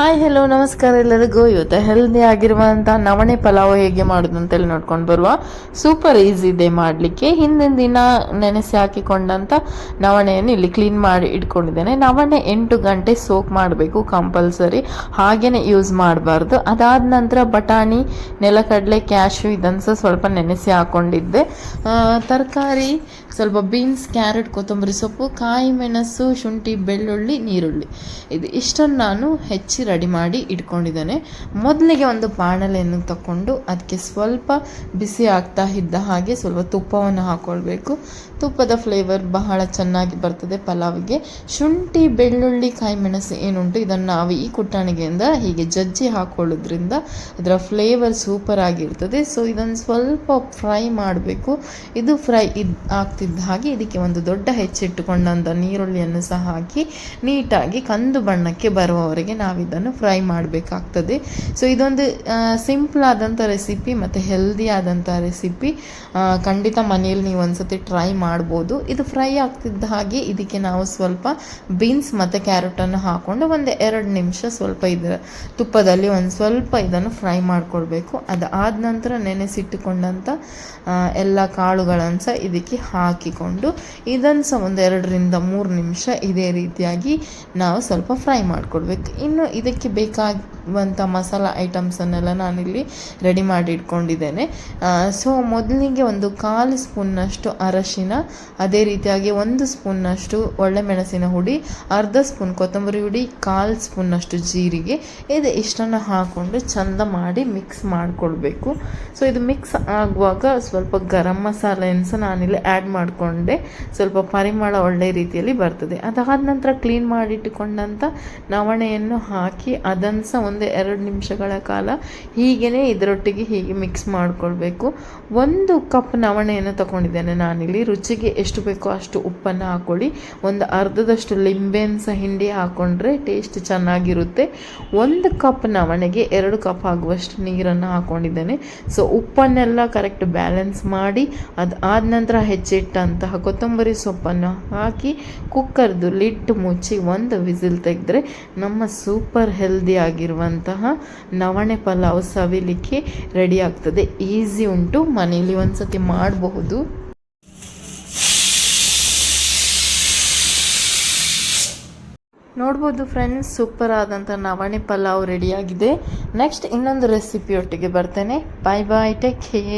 Hi hello ನಮಸ್ಕಾರ ಎಲ್ಲರಿಗೂ. ಇವತ್ತು ಹೆಲ್ದಿ ಆಗಿರುವಂಥ ನವಣೆ ಪಲಾವ್ ಹೇಗೆ ಮಾಡೋದು ಅಂತೇಳಿ ನೋಡ್ಕೊಂಡು ಬರುವ ಸೂಪರ್ ಈಸಿ ಇದೆ ಮಾಡಲಿಕ್ಕೆ ಹಿಂದಿನ ದಿನ ನೆನೆಸಿ ಹಾಕಿಕೊಂಡಂಥ ನವಣೆಯನ್ನು ಇಲ್ಲಿ ಕ್ಲೀನ್ ಮಾಡಿ ಇಟ್ಕೊಂಡಿದ್ದೇನೆ. ನವಣೆ ಎಂಟು ಗಂಟೆ ಸೋಕ್ ಮಾಡಬೇಕು ಕಂಪಲ್ಸರಿ ಹಾಗೇನೆ ಯೂಸ್ ಮಾಡಬಾರ್ದು. ಅದಾದ ನಂತರ ಬಟಾಣಿ, ನೆಲಕಡಲೆ ಕ್ಯಾಶು ಇದನ್ನು ಸಹ ಸ್ವಲ್ಪ ನೆನೆಸಿ ಹಾಕೊಂಡಿದ್ದೆ. ತರಕಾರಿ, ಸ್ವಲ್ಪ ಬೀನ್ಸ್ ಕ್ಯಾರೆಟ್ ಕೊತ್ತಂಬರಿ ಸೊಪ್ಪು, ಕಾಯಿ ಮೆಣಸು, ಶುಂಠಿ, ಬೆಳ್ಳುಳ್ಳಿ, ನೀರುಳ್ಳಿ. ಇದು ಇಷ್ಟನ್ನು ನಾನು ಹೆಚ್ಚಿ ರೆಡಿ ಮಾಡಿ ಇಟ್ಕೊಂಡಿದ್ದೇನೆ. ಮೊದಲಿಗೆ ಒಂದು ಬಾಣಲೆಯನ್ನು ತಗೊಂಡು ಅದಕ್ಕೆ ಸ್ವಲ್ಪ ಬಿಸಿ ಆಗ್ತಾ ಇದ್ದ ಹಾಗೆ ಸ್ವಲ್ಪ ತುಪ್ಪವನ್ನು ಹಾಕ್ಕೊಳ್ಬೇಕು ತುಪ್ಪದ ಫ್ಲೇವರ್ ಬಹಳ ಚೆನ್ನಾಗಿ ಬರ್ತದೆ ಪಲಾವಿಗೆ. ಶುಂಠಿ, ಬೆಳ್ಳುಳ್ಳಿ ಕಾಯಿ ಮೆಣಸು ಏನುಂಟು ಇದನ್ನು ನಾವು ಈ ಕುಟ್ಟಾಣಿಗೆಯಿಂದ ಹೀಗೆ ಜಜ್ಜಿ ಹಾಕೊಳ್ಳೋದ್ರಿಂದ ಅದರ ಫ್ಲೇವರ್ ಸೂಪರ್ ಆಗಿರ್ತದೆ. ಸೊ ಇದನ್ನು ಸ್ವಲ್ಪ ಫ್ರೈ ಮಾಡಬೇಕು. ಇದು ಫ್ರೈ ಇದ್ ಆಗ್ತಿದ್ದ ಹಾಗೆ ಇದಕ್ಕೆ ಒಂದು ದೊಡ್ಡ ಹೆಚ್ಚಿಟ್ಟುಕೊಂಡಂಥ ನೀರುಳ್ಳಿಯನ್ನು ಸಹ ಹಾಕಿ ನೀಟಾಗಿ ಕಂದು ಬಣ್ಣಕ್ಕೆ ಬರುವವರೆಗೆ ನಾವು ಇದನ್ನು ಫ್ರೈ ಮಾಡಬೇಕಾಗ್ತದೆ. ಸೊ ಇದೊಂದು ಸಿಂಪಲ್ ಆದಂಥ ರೆಸಿಪಿ ಮತ್ತು ಹೆಲ್ದಿ ಆದಂಥ ರೆಸಿಪಿ ಖಂಡಿತ ಮನೆಯಲ್ಲಿ ನೀವು ಒಂದ್ಸತಿ ಟ್ರೈ ಮಾಡ್ಬೋದು. ಇದು ಫ್ರೈ ಆಗ್ತಿದ್ದ ಹಾಗೆ ಇದಕ್ಕೆ ನಾವು ಸ್ವಲ್ಪ ಬೀನ್ಸ್ ಮತ್ತು ಕ್ಯಾರೆಟನ್ನು ಹಾಕ್ಕೊಂಡು ಒಂದು ಎರಡು ನಿಮಿಷ ಸ್ವಲ್ಪ ಇದರ ತುಪ್ಪದಲ್ಲಿ ಒಂದು ಸ್ವಲ್ಪ ಇದನ್ನು ಫ್ರೈ ಮಾಡ್ಕೊಳ್ಬೇಕು. ಅದಾದ ನಂತರ ನೆನೆಸಿಟ್ಟುಕೊಂಡಂಥ ಎಲ್ಲ ಕಾಳುಗಳನ್ನು ಸಹ ಇದಕ್ಕೆ ಹಾಕಿಕೊಂಡು ಇದನ್ನು ಸಹ ಒಂದು ಎರಡರಿಂದ ಮೂರು ನಿಮಿಷ ಇದೇ ರೀತಿಯಾಗಿ ನಾವು ಸ್ವಲ್ಪ ಫ್ರೈ ಮಾಡ್ಕೊಳ್ಬೇಕು. ಇನ್ನು ಇದಕ್ಕೆ ಬೇಕಾಗುವಂಥ ಮಸಾಲ ಐಟಮ್ಸನ್ನೆಲ್ಲ ನಾನಿಲ್ಲಿ ರೆಡಿ ಮಾಡಿ ಇಟ್ಕೊಂಡಿದ್ದೇನೆ ಸೊ ಮೊದಲಿಗೆ ಒಂದು ಕಾಲು ಸ್ಪೂನ್ನಷ್ಟು ಅರಶಿನ, ಅದೇ ರೀತಿಯಾಗಿ ಒಂದು ಸ್ಪೂನ್ನಷ್ಟು ಒಳ್ಳೆ ಮೆಣಸಿನ ಹುಡಿ, ಅರ್ಧ ಸ್ಪೂನ್ ಕೊತ್ತಂಬರಿ ಹುಡಿ, ಕಾಲು ಸ್ಪೂನ್ನಷ್ಟು ಜೀರಿಗೆ, ಇದು ಇಷ್ಟನ್ನು ಹಾಕ್ಕೊಂಡು ಚಂದ ಮಾಡಿ ಮಿಕ್ಸ್ ಮಾಡಿಕೊಳ್ಬೇಕು. ಸೊ ಇದು ಮಿಕ್ಸ್ ಆಗುವಾಗ ಸ್ವಲ್ಪ ಗರಂ ಮಸಾಲೆಯನ್ನು ಸಹ ನಾನಿಲ್ಲಿ ಆ್ಯಡ್ ಮಾಡಿಕೊಂಡೆ. ಸ್ವಲ್ಪ ಪರಿಮಳ ಒಳ್ಳೆ ರೀತಿಯಲ್ಲಿ ಬರ್ತದೆ. ಅದಾದ ನಂತರ ಕ್ಲೀನ್ ಮಾಡಿಟ್ಟುಕೊಂಡಂಥ ನವಣೆಯನ್ನು ಹಾಕಿ ಅದನ್ನು ಸಹ ಒಂದು ಎರಡು ನಿಮಿಷಗಳ ಕಾಲ ಹೀಗೇ ಇದರೊಟ್ಟಿಗೆ ಹೀಗೆ ಮಿಕ್ಸ್ ಮಾಡಿಕೊಳ್ಬೇಕು. ಒಂದು ಕಪ್ ನವಣೆಯನ್ನು ತಗೊಂಡಿದ್ದೇನೆ ನಾನಿಲ್ಲಿ. ರುಚಿಗೆ ಎಷ್ಟು ಬೇಕೋ ಅಷ್ಟು ಉಪ್ಪನ್ನು ಹಾಕ್ಕೊಳ್ಳಿ ಒಂದು ಅರ್ಧದಷ್ಟು ಲಿಂಬೆನ ಸಹ ಹಿಂಡಿ ಹಾಕ್ಕೊಂಡ್ರೆ ಟೇಸ್ಟ್ ಚೆನ್ನಾಗಿರುತ್ತೆ. ಒಂದು ಕಪ್ ನವಣೆಗೆ ಎರಡು ಕಪ್ ಆಗುವಷ್ಟು ನೀರನ್ನು ಹಾಕ್ಕೊಂಡಿದ್ದೇನೆ ಸೊ ಉಪ್ಪನ್ನೆಲ್ಲ ಕರೆಕ್ಟ್ ಬ್ಯಾಲೆನ್ಸ್ ಮಾಡಿ, ಅದು ಆದ ನಂತರ ಹೆಚ್ಚಿಟ್ಟಂತಹ ಕೊತ್ತಂಬರಿ ಸೊಪ್ಪನ್ನು ಹಾಕಿ ಕುಕ್ಕರ್ದು ಲಿಡ್ ಮುಚ್ಚಿ ಒಂದು ವಿಸಿಲ್ ತೆಗೆದ್ರೆ ನಮ್ಮ ಸೂಪರ್ ಹೆಲ್ದಿ ಆಗಿರುವಂತಹ ನವಣೆ ಪಲಾವ್ ಸವಿಲಿಕ್ಕೆ ರೆಡಿ ಆಗ್ತದೆ. ಈಸಿ ಉಂಟು, ಮನೆಯಲ್ಲಿ ಒಂದ್ಸತಿ ಮಾಡಬಹುದು. ನೋಡ್ಬೋದು ಫ್ರೆಂಡ್ಸ್ ಸೂಪರ್ ಆದಂಥ ನವಣೆ ಪಲಾವ್ ರೆಡಿಯಾಗಿದೆ ನೆಕ್ಸ್ಟ್ ಇನ್ನೊಂದು ರೆಸಿಪಿಯೊಟ್ಟಿಗೆ ಬರ್ತೇನೆ. ಬಾಯ್ ಬಾಯ್ ಟೇಕ್ ಕೇರ್